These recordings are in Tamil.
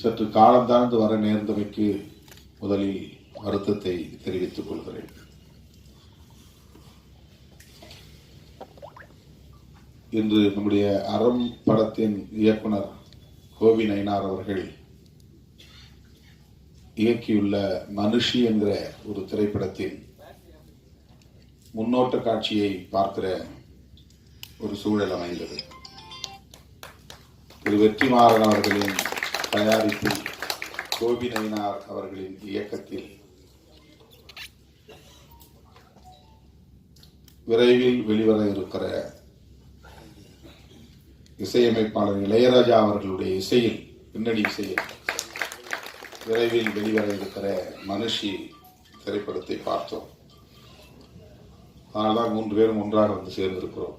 சற்று காலம் தாழ்ந்து வர நேர்ந்தமைக்கு முதலில் வருத்தத்தை தெரிவித்துக் கொள்கிறேன். இன்று நம்முடைய அறம் படத்தின் இயக்குனர் கோவி நயினார் அவர்கள் இயக்கியுள்ள மனுஷி என்கிற ஒரு திரைப்படத்தின் முன்னோட்ட காட்சியை பார்க்கிற ஒரு சூழல் அமைந்தது. திரு வெற்றிமாறன் அவர்களின் தயாரிப்பில் கோபிநயினார் அவர்களின் இயக்கத்தில் விரைவில் வெளிவர இருக்கிற இசையமைப்பாளர் இளையராஜா அவர்களுடைய இசையில் பின்னணி இசையில் விரைவில் வெளிவர இருக்கிற மனுஷி திரைப்படத்தை பார்த்தோம். அதனால்தான் மூன்று பேரும் ஒன்றாக வந்து சேர்ந்திருக்கிறோம்.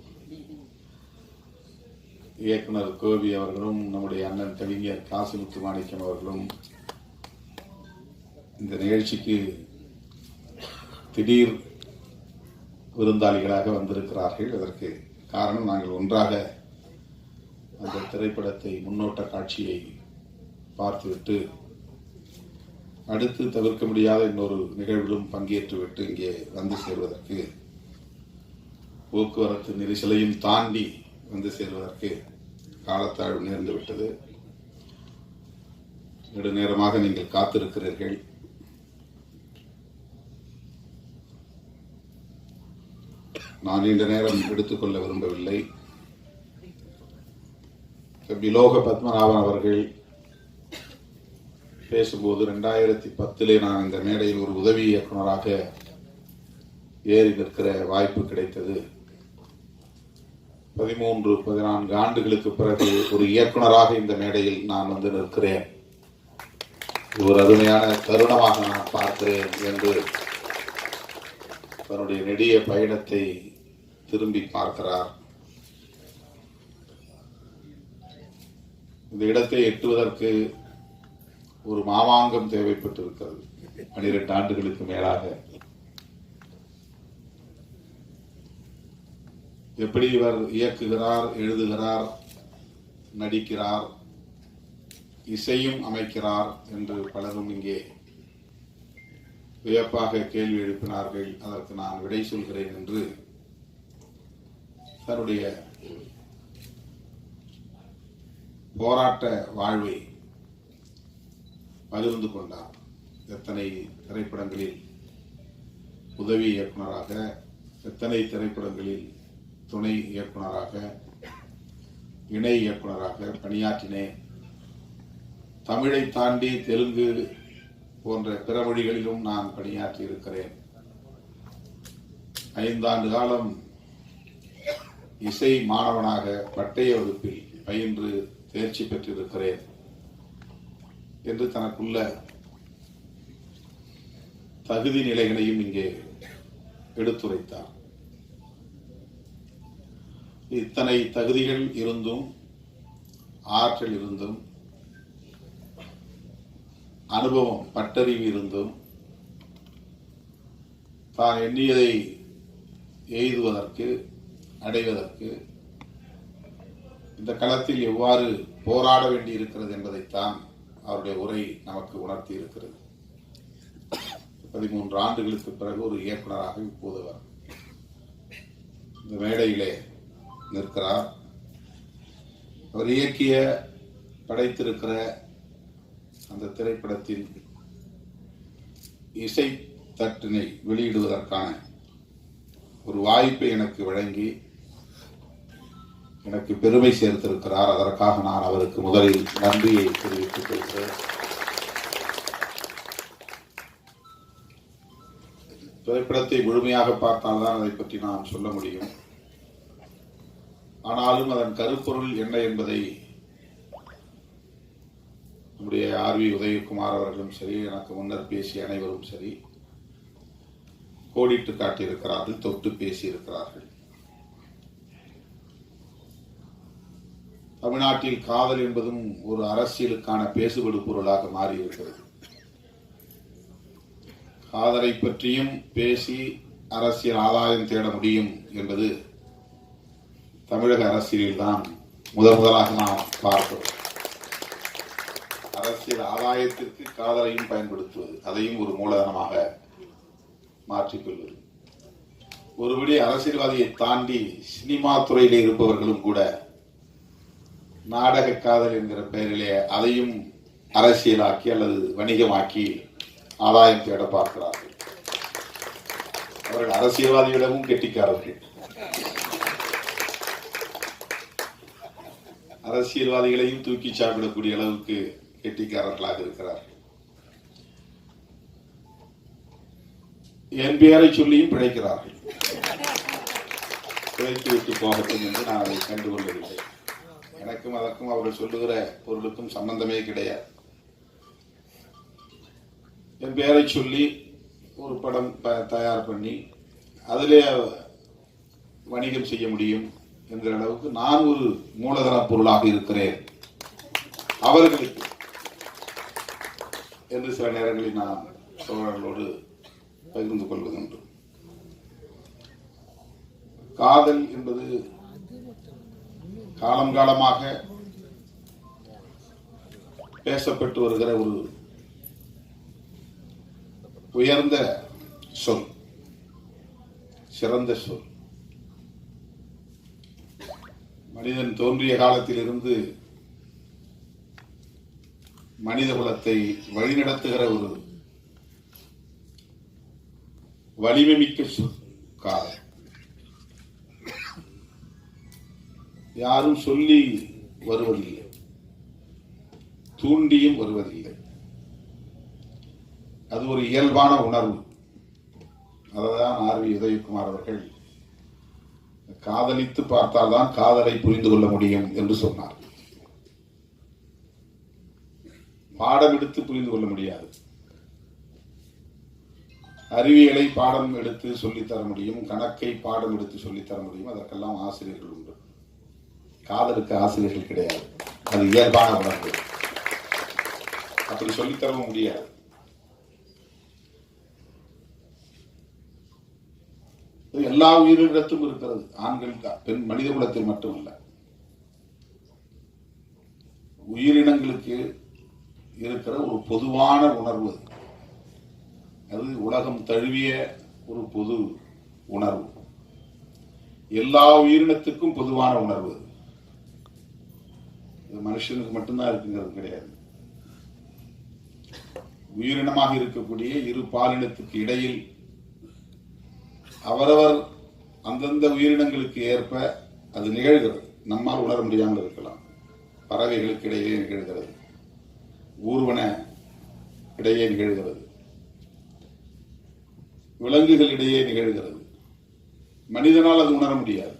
இயக்குனர் கோபி அவர்களும் நம்முடைய அண்ணன் கவிஞர் காசிமுத்து மாணிக்கம் அவர்களும் இந்த நிகழ்ச்சிக்கு திடீர் விருந்தாளிகளாக வந்திருக்கிறார்கள். அதற்கு காரணம் நாங்கள் ஒன்றாக அந்த திரைப்படத்தை முன்னோட்ட காட்சியை பார்த்துவிட்டு அடுத்து தவிர்க்க முடியாத இன்னொரு நிகழ்விலும் பங்கேற்றுவிட்டு இங்கே வந்து சேர்வதற்கு போக்குவரத்து நெரிசலையும் தாண்டி வந்து சேர்வதற்கு காலத்தாழ்வு நேர்ந்துவிட்டது நெடுநேரமாக நீங்கள் காத்திருக்கிறீர்கள். நான் நீண்ட நேரம் எடுத்துக்கொள்ள விரும்பவில்லை. விலோக பத்மநாபன் அவர்கள் பேசும்போது ரெண்டாயிரத்தி பத்திலே நான் இந்த மேடையில் ஒரு உதவி இயக்குனராக ஏறி நிற்கிற வாய்ப்பு கிடைத்தது. பதிமூன்று பதினான்கு ஆண்டுகளுக்கு பிறகு ஒரு இயக்குனராக இந்த மேடையில் நான் வந்து நிற்கிறேன். ஒரு அருமையான தருணமாக நான் பார்க்கிறேன் என்று தன்னுடைய நெடிய பயணத்தை திரும்பி பார்க்கிறார். இந்த இடத்தை எட்டுவதற்கு ஒரு மாமாங்கம் தேவைப்பட்டிருக்கிறது. பனிரெண்டு ஆண்டுகளுக்கு மேலாக. எப்படி இவர் இயக்குகிறார் எழுதுகிறார் நடிக்கிறார் இசையும் அமைக்கிறார் என்று பலரும் இங்கே வியப்பாக கேள்வி எழுப்பினார்கள். அதற்கு நான் விடை சொல்கிறேன் என்று தன்னுடைய போராட்ட வாழ்வை பகிர்ந்து கொண்டார். எத்தனை திரைப்படங்களில் உதவி இயக்குனராக எத்தனை திரைப்படங்களில் துணை இயக்குனராக இணை இயக்குனராக பணியாற்றினேன். தமிழை தாண்டி தெலுங்கு போன்ற பிற மொழிகளிலும் நான் பணியாற்றி இருக்கிறேன். ஐந்தாண்டு காலம் இசை மாணவனாக பட்டய வகுப்பில் பயின்று தேர்ச்சி பெற்றிருக்கிறேன் என்று தனக்குள்ள தகுதி நிலைகளையும் இங்கே எடுத்துரைத்தார். இத்தனை தகுதிகள் இருந்தும் ஆற்றல் இருந்தும் அனுபவம் பட்டறிவு இருந்தும் தான் எண்ணியதை எய்துவதற்கு அடைவதற்கு இந்த களத்தில் எவ்வாறு போராட வேண்டி இருக்கிறது என்பதைத்தான் அவருடைய உரை நமக்கு உணர்த்தி இருக்கிறது பதிமூன்று ஆண்டுகளுக்கு பிறகு ஒரு இயக்குனராக இப்போது அவர் இந்த மேடையிலே நிற்கிறார் அவர் இயக்கிய படைத்திருக்கிற அந்த திரைப்படத்தின் இசை தட்டினை வெளியிடுவதற்கான ஒரு வாய்ப்பை எனக்கு வழங்கி எனக்கு பெருமை சேர்த்திருக்கிறார். அதற்காக நான் அவருக்கு முதலில் நன்றியை தெரிவித்துக் கொள்கிறேன். திரைப்படத்தை முழுமையாக பார்த்தால்தான் அதை பற்றி நான் சொல்ல முடியும். ஆனாலும் அதன் கருப்பொருள் என்ன என்பதை நம்முடைய ஆர் வி உதயகுமார் அவர்களும் சரி எனக்கு முன்னர் பேசிய அனைவரும் சரி கோடிட்டு காட்டியிருக்கிறார்கள் தொட்டு பேசியிருக்கிறார்கள். தமிழ்நாட்டில் காதல் என்பதும் ஒரு அரசியலுக்கான பேசுபடு பொருளாக மாறியிருக்கிறது. காதலை பற்றியும் பேசி அரசியல் ஆதாயம் தேட முடியும் என்பது தமிழக அரசியலில் தான் முதன் முதலாக நாம் பார்க்கிறோம். அரசியல் ஆதாயத்திற்கு காதலையும் பயன்படுத்துவது அதையும் ஒரு மூலதனமாக மாற்றிக்கொள்வது ஒருபடி அரசியல்வாதியை தாண்டி சினிமா துறையில் இருப்பவர்களும் கூட நாடக காதல் என்கிற பெயரிலே அதையும் அரசியலாக்கி அல்லது வணிகமாக்கி ஆதாயம் தேட பார்க்கிறார்கள். அவர்கள் அரசியல்வாதியிடமும் கெட்டிக்காரர்கள். அரசியல்வாதிகளையும் தூக்கி சாப்பிடக்கூடிய அளவுக்கு கெட்டிக்காரர்களாக இருக்கிறார்கள். என் பெயரை சொல்லியும் பிழைக்கிறார்கள். பிழைத்து விட்டு போகட்டும் என்று நான் அதை கண்டுகொள்ளவில்லை. எனக்கும் அதற்கும் அவர்கள் சொல்லுகிற பொருளுக்கும் சம்பந்தமே கிடையாது. என் பெயரை சொல்லி ஒரு படம் ப- தயார் பண்ணி அதிலே வணிகம் செய்ய முடியும். என்கிற அளவுக்கு நான் ஒரு மூலதன பொருளாக இருக்கிறேன். அவர்களுக்கு. என்று சில நேரங்களில் நான் சோழர்களோடு பகிர்ந்து கொள்வதுண்டு. காதல் என்பது காலம் காலமாக பேசப்பட்டு வருகிற ஒரு உயர்ந்த சொல் சிறந்த சொல். மனிதன் தோன்றிய காலத்திலிருந்து மனித குலத்தை வழிநடத்துகிற ஒரு வலிமைமிக்க காலம் யாரும் சொல்லி வருவதில்லை. தூண்டியும் வருவதில்லை. அது ஒரு இயல்பான உணர்வு. அததான் ஆர்வி உதயகுமார் அவர்கள் காதலித்து பார்த்தால்தான் காதலை புரிந்து கொள்ள முடியும் என்று சொன்னார். பாடம் எடுத்து புரிந்து கொள்ள முடியாது. அறிவியலை பாடம் எடுத்து சொல்லித் தர முடியும் கணக்கை பாடம் எடுத்து சொல்லித் தர முடியும் அதற்கெல்லாம் ஆசிரியர்கள் உண்டு. காதலுக்கு ஆசிரியர்கள் கிடையாது. அது இயல்பான உணர்வு. அப்படி சொல்லித் தரவும் முடியாது. எல்லா உயிரிடத்தும் இருக்கிறது. ஆண்கள் பெண் மனித குலத்தில் மட்டுமல்ல. உயிரினங்களுக்கு இருக்கிற ஒரு பொதுவான உணர்வு. அது. உலகம் தழுவிய ஒரு பொது உணர்வு. எல்லா உயிரினத்துக்கும் பொதுவான உணர்வு. இது மனுஷனுக்கு மட்டும்தான் இருக்குங்கிறது கிடையாது. உயிரினமாக இருக்கக்கூடிய இரு பாலினத்துக்கு இடையில் அவரவர் அந்தந்த உயிரினங்களுக்கு ஏற்ப அது நிகழ்கிறது. நம்மால் உணர முடியாமல் இருக்கலாம். பறவைகளுக்கு இடையே நிகழ்கிறது. ஊர்வன இடையே நிகழ்கிறது. விலங்குகள் இடையே நிகழ்கிறது. மனிதனால் அது உணர முடியாது.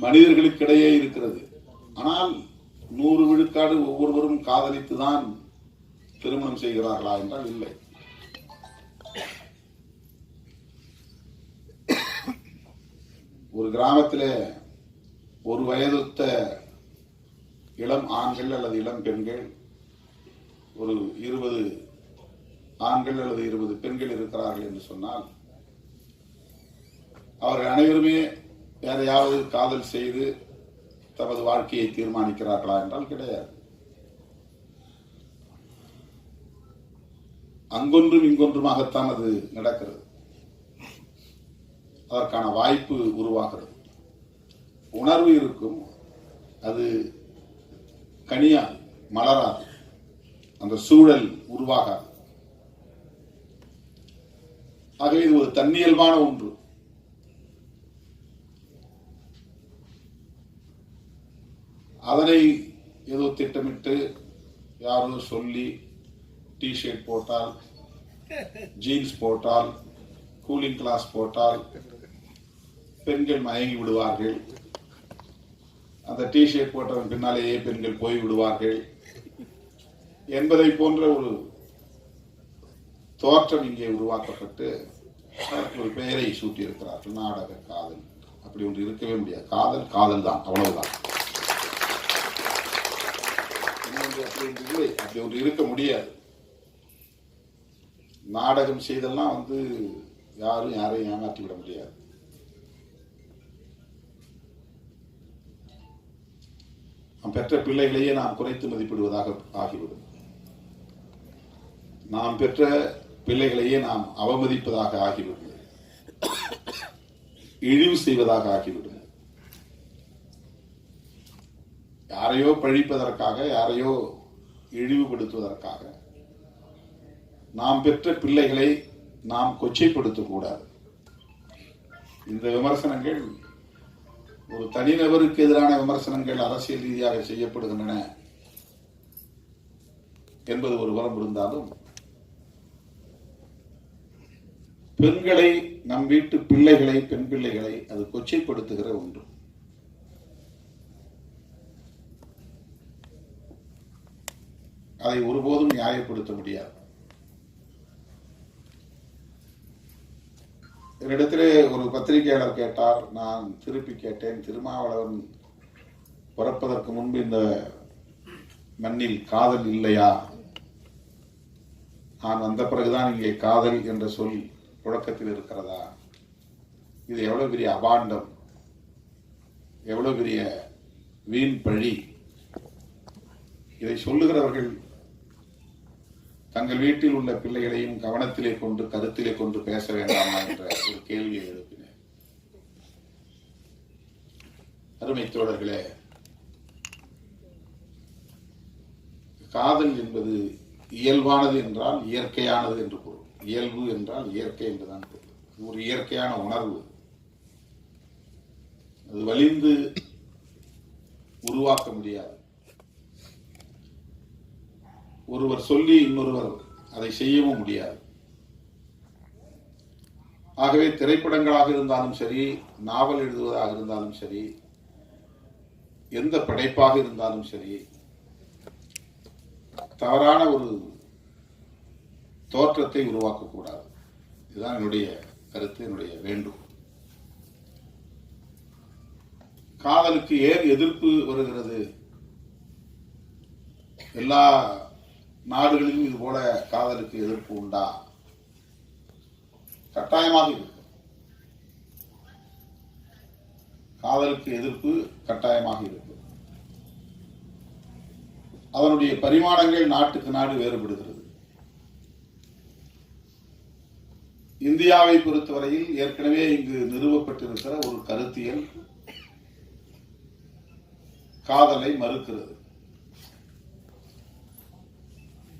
மனிதர்களுக்கிடையே இருக்கிறது. ஆனால் நூறு விழுக்காடு ஒவ்வொருவரும் காதலித்துதான் திருமணம் செய்கிறார்களா என்றால் இல்லை. ஒரு கிராமத்தில் ஒரு வயதுத்த இளம் ஆண்கள் அல்லது இளம் பெண்கள் ஒரு இருபது ஆண்கள் அல்லது இருபது பெண்கள் இருக்கிறார்கள் என்று சொன்னால் அவர்கள் அனைவருமே யாரையாவது காதல் செய்து தமது வாழ்க்கையை தீர்மானிக்கிறார்களா என்றால் கிடையாது. அங்கொன்றும் இங்கொன்றுமாகத்தான் அது நடக்கிறது. அதற்கான வாய்ப்பு உருவாகிறது. உணர்வு இருக்கும் அது கனியாது மலராது. அந்த சூழல் உருவாகாது. ஆகவே இது ஒரு தன்னியல்பான ஒன்று. அதனை ஏதோ திட்டமிட்டு யாரோ சொல்லி டிஷர்ட் போட்டால் ஜீன்ஸ் போட்டால் கூலிங் கிளாஸ் போட்டால் பெண்கள் மயங்கி விடுவார்கள். அந்த டிஷர்ட் போட்டவன் பின்னாலேயே பெண்கள் போய் விடுவார்கள். என்பதை போன்ற ஒரு தோற்றம் இங்கே உருவாக்கப்பட்டு அதற்கு ஒரு பெயரை சூட்டியிருக்கிறார்கள். நாடக காதல். அப்படி ஒன்று இருக்கவே முடியாது. காதல் காதல் தான் அவ்வளவுதான் அப்படி ஒன்று இல்லை. அப்படி ஒன்று இருக்க முடியாது. நாடகம் செய்தெல்லாம் வந்து யாரும் யாரையும் ஏமாற்றி விட முடியாது. நாம் பெற்ற பிள்ளைகளையே நாம் குறைத்து மதிப்பிடுவதாக ஆகிவிடும். நாம் பெற்ற பிள்ளைகளையே நாம் அவமதிப்பதாக ஆகிவிடும். இழிவு செய்வதாக ஆகிவிடும். யாரையோ பழிப்பதற்காக யாரையோ இழிவுபடுத்துவதற்காக நாம் பெற்ற பிள்ளைகளை நாம் கொச்சைப்படுத்தக்கூடாது. இந்த விமர்சனங்கள் ஒரு தனிநபருக்கு எதிரான விமர்சனங்கள் அரசியல் ரீதியாக செய்யப்படுகின்றன என்பது ஒரு வரம் இருந்தாலும் பெண்களை நம் வீட்டு பிள்ளைகளை பெண் பிள்ளைகளை அது கொச்சைப்படுத்துகிற ஒன்று. அதை ஒருபோதும் நியாயப்படுத்த முடியாது. என்னிடத்திலே ஒரு பத்திரிகையாளர் கேட்டார் நான் திருப்பி கேட்டேன். திருமாவளவன் பிறப்பதற்கு முன்பு இந்த மண்ணில் காதல் இல்லையா? நான் வந்த பிறகுதான் இங்கே காதல் என்ற சொல் புழக்கத்தில் இருக்கிறதா? இது எவ்வளவு பெரிய அபாண்டம் எவ்வளவு பெரிய வீண் பழி. இதை சொல்லுகிறவர்கள் தங்கள் வீட்டில் உள்ள பிள்ளைகளையும் கவனத்திலே கொண்டு கருத்திலே கொண்டு பேச வேண்டாமா என்ற ஒரு கேள்வியை எழுப்பினேன். அருமை தோழர்களே காதல் என்பது இயல்பானது என்றால் இயற்கையானது என்று பொருள். இயல்பு என்றால் இயற்கை என்றுதான் பொருள். ஒரு இயற்கையான உணர்வு. அது வலிந்து உருவாக்க முடியாது. ஒருவர் சொல்லி இன்னொருவர் அதை செய்யவும் முடியாது. ஆகவே திரைப்படங்களாக இருந்தாலும் சரி நாவல் எழுதுவதாக இருந்தாலும் சரி எந்த படைப்பாக இருந்தாலும் சரி தவறான ஒரு தோற்றத்தை உருவாக்கக்கூடாது. இதுதான் என்னுடைய கருத்து என்னுடைய வேண்டும் காதலுக்கு ஏன் எதிர்ப்பு வருகிறது? எல்லா நாடுகளிலும் இது போல காதலுக்கு எதிர்ப்பு உண்டா? கட்டாயமாக இருக்கு. காதலுக்கு எதிர்ப்பு கட்டாயமாக இருக்கு. அதனுடைய பரிமாணங்கள் நாட்டுக்கு நாடு வேறுபடுகிறது. இந்தியாவை பொறுத்தவரையில் ஏற்கனவே இங்கு நிறுவப்பட்டிருக்கிற ஒரு கருத்தியல் காதலை மறுக்கிறது.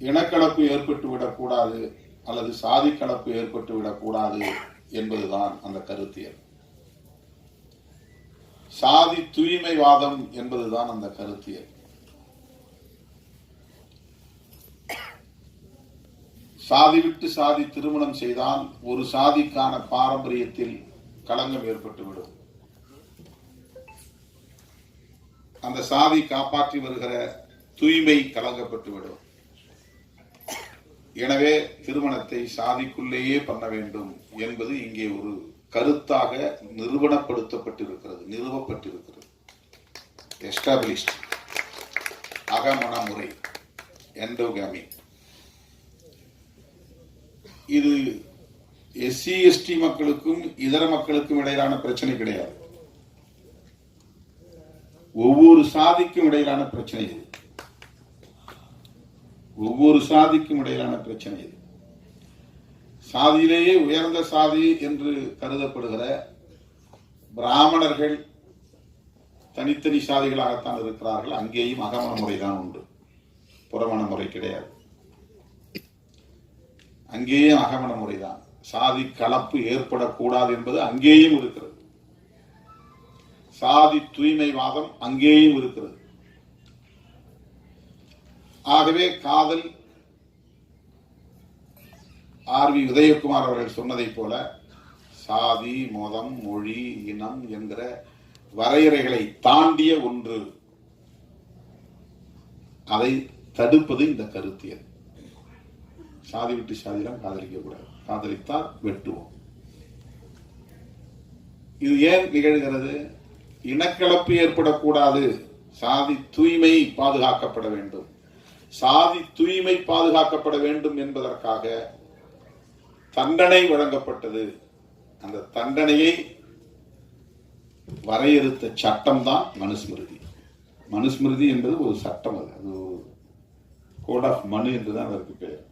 இனக்கலப்பு ஏற்பட்டு விடக்கூடாது அல்லது சாதி கலப்பு ஏற்பட்டு விடக்கூடாது என்பதுதான் அந்த கருத்தியல். சாதி தூய்மைவாதம் என்பதுதான் அந்த கருத்தியல். சாதி விட்டு சாதி திருமணம் செய்தால் ஒரு சாதிக்கான பாரம்பரியத்தில் களங்கம் ஏற்பட்டுவிடும் அந்த சாதி காப்பாற்றி வருகிற தூய்மை கலங்கப்பட்டுவிடும் எனவே திருமணத்தை சாதிக்குள்ளேயே பண்ண வேண்டும் என்பது இங்கே ஒரு கருத்தாக நிறுவனப்படுத்தப்பட்டிருக்கிறது நிறுவப்பட்டிருக்கிறது. எஸ்டாபிளிஷ்ட் அகமண முறை எண்டோகாமி இது எஸ்சி எஸ்டி மக்களுக்கும் இதர மக்களுக்கும் இடையிலான பிரச்சனை கிடையாது. ஒவ்வொரு சாதிக்கும் இடையிலான பிரச்சனை இது. ஒவ்வொரு சாதிக்கும் இடையிலான பிரச்சனை இது. சாதியிலேயே உயர்ந்த சாதி என்று கருதப்படுகிற பிராமணர்கள் தனித்தனி சாதிகளாகத்தான் இருக்கிறார்கள். அங்கேயும் அகமண முறைதான் உண்டு. புறமண முறை கிடையாது. அங்கேயும் அகமண முறைதான். சாதி கலப்பு ஏற்படக்கூடாது என்பது அங்கேயும் இருக்கிறது. சாதி தூய்மைவாதம் அங்கேயும் இருக்கிறது. ஆகவே காதல் ஆர் வி உதயகுமார் அவர்கள் சொன்னதைப் போல சாதி மதம் மொழி இனம் என்கிற வரையறைகளை தாண்டிய ஒன்று. அதை தடுப்பது இந்த கருத்தியல் சாதி விட்டு சாதியெல்லாம் காதலிக்க கூடாது. காதலித்தால் வெட்டுவோம். இது ஏன் நிகழ்கிறது? இனக்கலப்பு ஏற்படக்கூடாது. சாதி தூய்மை பாதுகாக்கப்பட வேண்டும். சாதி தூய்மை பாதுகாக்கப்பட வேண்டும் என்பதற்காக தண்டனை வழங்கப்பட்டது. அந்த தண்டனையை வரையறுத்த சட்டம் தான் மனுஸ்மிருதி. மனுஸ்மிருதி என்பது ஒரு சட்டம் அது. அது கோட் ஆஃப் மனு என்றுதான் அதற்கு பெயர்.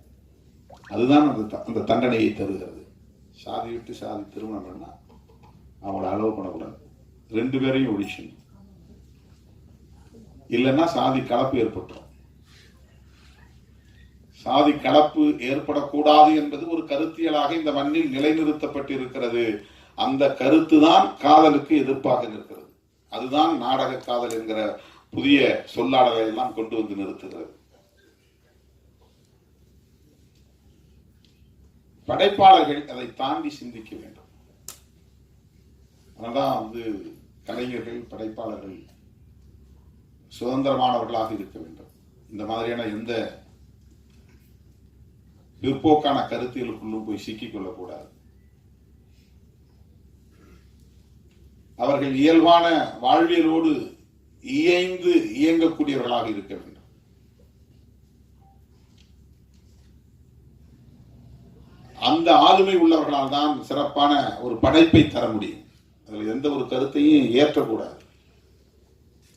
அதுதான் அந்த த- அந்த தண்டனையை தருகிறது. சாதி விட்டு சாதி திருமணம் பண்ணால் அவங்கள அளவு பண்ணக்கூடாது. ரெண்டு பேரையும் ஒழிச்சணும் இல்லைன்னா சாதி கலப்பு ஏற்பட்டுரும். சாதி கலப்பு ஏற்படக்கூடாது என்பது ஒரு கருத்தியலாக இந்த மண்ணில் நிலைநிறுத்தப்பட்டிருக்கிறது. அந்த கருத்து தான் காதலுக்கு எதிர்ப்பாக நிற்கிறது. அதுதான் நாடக காதல் என்கிற புதிய சொல்லாடலை எல்லாம் கொண்டு வந்து நிறுத்துகிறது. படைப்பாளர்கள் அதை தாண்டி சிந்திக்க வேண்டும். அதனால்தான் வந்து கலைஞர்கள் படைப்பாளர்கள் சுதந்திரமானவர்களாக இருக்க வேண்டும். இந்த மாதிரியான எந்த பிற்போக்கான கருத்துகளுக்குள்ளும் போய் சிக்கிக் கொள்ளக்கூடாது. அவர்கள் இயல்பான வாழ்வியலோடு இயைந்து இயங்கக்கூடியவர்களாக இருக்க வேண்டும். அந்த ஆளுமை உள்ளவர்களால் தான் சிறப்பான ஒரு படைப்பை தர முடியும். அதில் எந்த ஒரு கருத்தையும் ஏற்றக்கூடாது.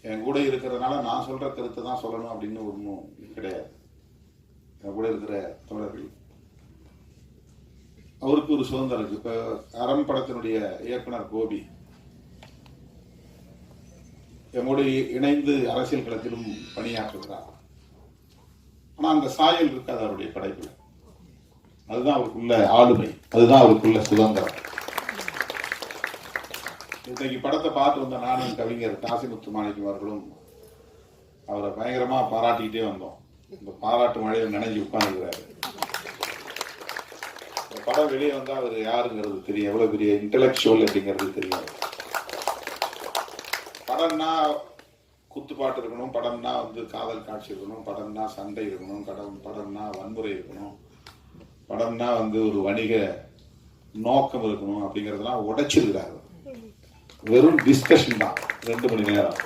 என் கூட இருக்கிறதுனால நான் சொல்ற கருத்தை தான் சொல்லணும் அப்படின்னு ஒன்றும் கிடையாது. கூட இருக்கிற தோழர்கள் அவருக்கு ஒரு சுதந்திரம் இருக்கு. இப்ப அறம் படத்தினுடைய இயக்குனர் கோபி எம்மோடு இணைந்து அரசியல் களத்திலும் பணியாற்றுகிறார். ஆனா அந்த சாயல் இருக்காது அவருடைய படைப்புல. அதுதான் அவருக்குள்ள ஆளுமை. அதுதான் அவருக்குள்ள சுதந்திரம். இன்றைக்கு படத்தை பார்த்து வந்த நானும் கவிஞர் காசிமுத்து மாணிக்கம் அவர்களும் அவரை பயங்கரமா பாராட்டிக்கிட்டே வந்தோம். இந்த பாராட்டு மழையில் நினைஞ்சு உட்காந்துருக்கிறாரு இந்த படம் வெளியே வந்தா அவர் யாருங்கிறது தெரியும். எவ்வளவு பெரிய இன்டலெக்சுவல் அப்படிங்கிறது தெரியும் படம்னா குத்துப்பாட்டு இருக்கணும் படம்னா வந்து காதல் காட்சி இருக்கணும் படம்னா சண்டை இருக்கணும் படம் படம்னா வன்முறை இருக்கணும் படம்னா வந்து ஒரு வணிக நோக்கம் இருக்கணும் அப்படிங்கறதெல்லாம் உடைச்சிருக்கிறாரு வெறும் டிஸ்கஷன் தான். ரெண்டு மணி நேரம்.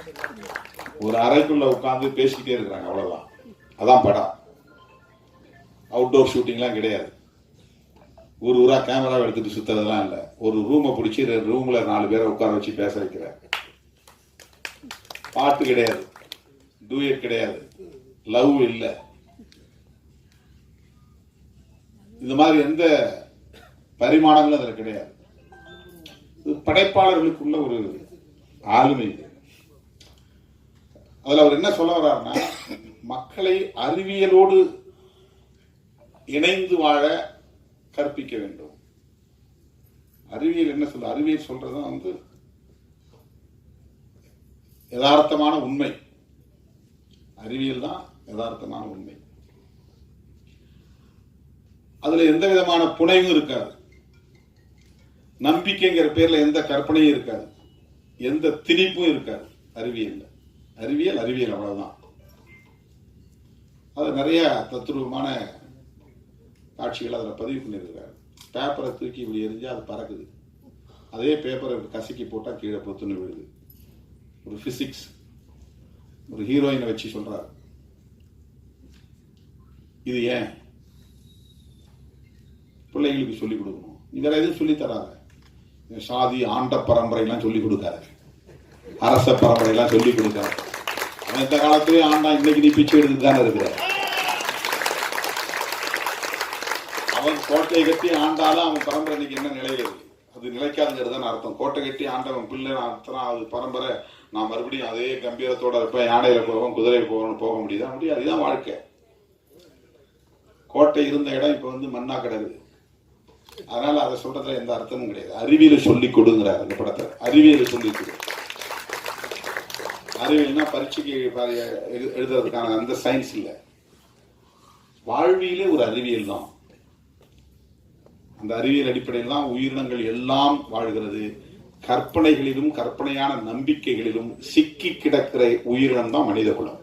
ஒரு அறைக்குள்ள உட்காந்து பேசிக்கிட்டே இருக்கிறாங்க அவ்வளவுதான். அதான் படம். அவுட்டோர் ஷூட்டிங்லாம் கிடையாது. ஊர் ஊராக கேமராவை எடுத்துட்டு சுத்துறதெல்லாம் இல்லை. ஒரு ரூமை பிடிச்சி ரூமில் நாலு பேரை உட்கார வச்சு பேச வைக்கிற. பாட்டு கிடையாது. டூயட் கிடையாது. லவ் இல்லை. இந்த மாதிரி எந்த பரிமாணங்களும் அதில் கிடையாது. இது படைப்பாளர்களுக்குள்ள ஒரு ஆளுமை இது. அவர் என்ன சொல்ல வர்றாருன்னா மக்களை அறிவியலோடு இணைந்து வாழ கற்பிக்க வேண்டும். அறிவியல் என்ன சொல்ல அறிவியல் சொல்றதுதான் வந்து யதார்த்தமான உண்மை. அறிவியல் தான் யதார்த்தமான உண்மை. அதுல எந்த விதமான புனைவும் இருக்காது. நம்பிக்கைங்கிற பேர்ல எந்த கற்பனையும் இருக்காது. எந்த திணிப்பும் இருக்காது அறிவியல் அறிவியல் அறிவியல் அவ்வளவுதான். அது நிறைய தத்துருவமான காட்சிகள் அதில் பதிவு பண்ணியிருக்கிறார். பேப்பரை தூக்கி இப்படி எரிஞ்சால் அது பறக்குது. அதே பேப்பரை கசக்கி போட்டால் கீழே பொத்துன்னு விழுது. ஒரு ஃபிசிக்ஸ் ஒரு ஹீரோயினை வச்சு சொல்கிறார் இது ஏன்? பிள்ளைங்களுக்கு சொல்லிக் கொடுக்கணும். நீ வேற எதுவும் சொல்லி தராத. சாதி ஆண்ட பரம்பரைலாம் சொல்லி கொடுக்காத. அரச பரம்பரைலாம் சொல்லி கொடுக்காத. அவன் இந்த காலத்திலே ஆண்டா இன்னைக்கு நீ பிச்சை எடுத்துட்டு தானே இருக்கிற அவன் கோட்டை கட்டி ஆண்டாலும் அவன் பரம்பரை இன்னைக்கு என்ன நிலையில இருக்கு அது நிலைக்காதுங்கிறது தான் அர்த்தம். கோட்டை கட்டி ஆண்டவன் பிள்ளை நான் அர்த்தம் அது பரம்பரை. நான் மறுபடியும் அதே கம்பீரத்தோட இருப்பேன். யானையில போவோம் குதிரையில போவோம்னு போக முடியுதா? முடியும் அதுதான் வாழ்க்கை. கோட்டை இருந்த இடம் இப்ப வந்து மண்ணா கிடக்குது. அதனால அதை சொல்றதுல எந்த அர்த்தமும் கிடையாது. அறிவியலை சொல்லி கொடுங்கிறார் அந்த படத்துல. அறிவியலை சொல்லி கொடு. அறிவியல்னா பரீட்சைக்கு எழு- எழுதுறதுக்கான அந்த சயின்ஸ் இல்லை. வாழ்வியலே ஒரு அறிவியல் தான். அந்த அறிவியல் அடிப்படையில் தான் உயிரினங்கள் எல்லாம் வாழ்கிறது. கற்பனைகளிலும் கற்பனையான நம்பிக்கைகளிலும் சிக்கி கிடக்கிற உயிரினம் தான் மனித குலம்.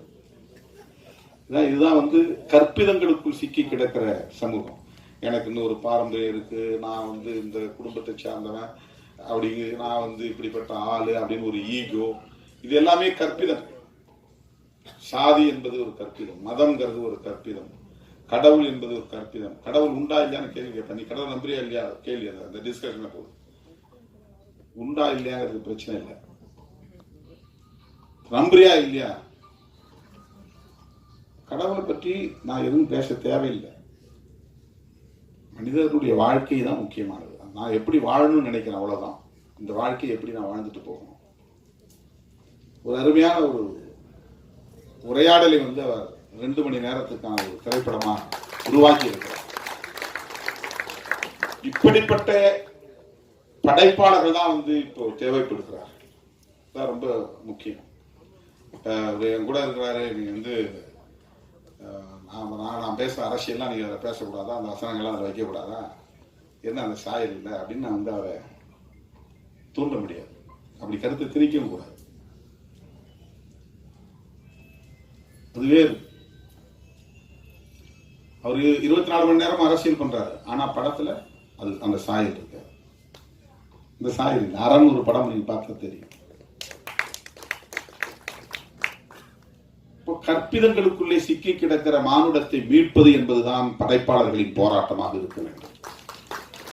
இதான் இதுதான் வந்து கற்பிதங்களுக்குள் சிக்கி கிடக்கிற சமூகம். எனக்கு இன்னும் ஒரு பாரம்பரியம் இருக்கு. நான் வந்து இந்த குடும்பத்தை சார்ந்தவன். அப்படி நான் வந்து இப்படிப்பட்ட ஆளு அப்படின்னு ஒரு ஈகோ. இது எல்லாமே கற்பிதம். சாதி என்பது ஒரு கற்பிதம். மதம்ங்கிறது ஒரு கற்பிதம். கடவுள் என்பது ஒரு கற்பிதம். கடவுள் உண்டா இல்லையான்னு கேள்வி கேட்பேன். நீ கடவுள் நம்புறியா இல்லையா? கேள்வி அது. அந்த டிஸ்கஷன் போகுது. உண்டா இல்லையாங்கிறது பிரச்சனை இல்லை. நம்புறியா இல்லையா? கடவுளை பற்றி நான் எதுவும் பேச தேவையில்லை. மனிதர்களுடைய வாழ்க்கை தான் முக்கியமானது. நான் எப்படி வாழணும்னு நினைக்கிறேன் அவ்வளவுதான். இந்த வாழ்க்கையை எப்படி நான் வாழ்ந்துட்டு போகணும்? ஒரு அருமையான ஒரு உரையாடலை வந்து அவர் ரெண்டு மணி நேரத்துக்கான ஒரு திரைப்படமா உருவாக்கி இருக்கிறார் இப்படிப்பட்ட படைப்பாளர்கள் தான் வந்து இப்போ தேவைப்படுகிறார். தான் ரொம்ப முக்கியம். அவர் என் கூட இருக்கிறாரு நீங்க வந்து நான் நான் நான் பேசுகிற அரசியல்லாம் நீங்கள் அதில் பேசக்கூடாதா? அந்த வசனங்கள்லாம் அதில் வைக்கக்கூடாதா? என்ன அந்த சாயல் இல்லை அப்படின்னு நான் வந்து அவரை தூண்ட முடியாது. அப்படி கருத்தை திரிக்கவும் கூடாது. அதுவே அவர் இருபத்தி நாலு மணி நேரம் அரசியல் பண்றாரு. ஆனா படத்துல அது அந்த சாயல் இருக்கு. இந்த சாயல் இல்லை. அறநூறு ஒரு படம் நீங்க பார்த்தா தெரியும். இப்போ கற்பிதங்களுக்குள்ளே சிக்கி கிடக்கிற மானுடத்தை மீட்பது என்பதுதான் படைப்பாளர்களின் போராட்டமாக இருக்க வேண்டும்.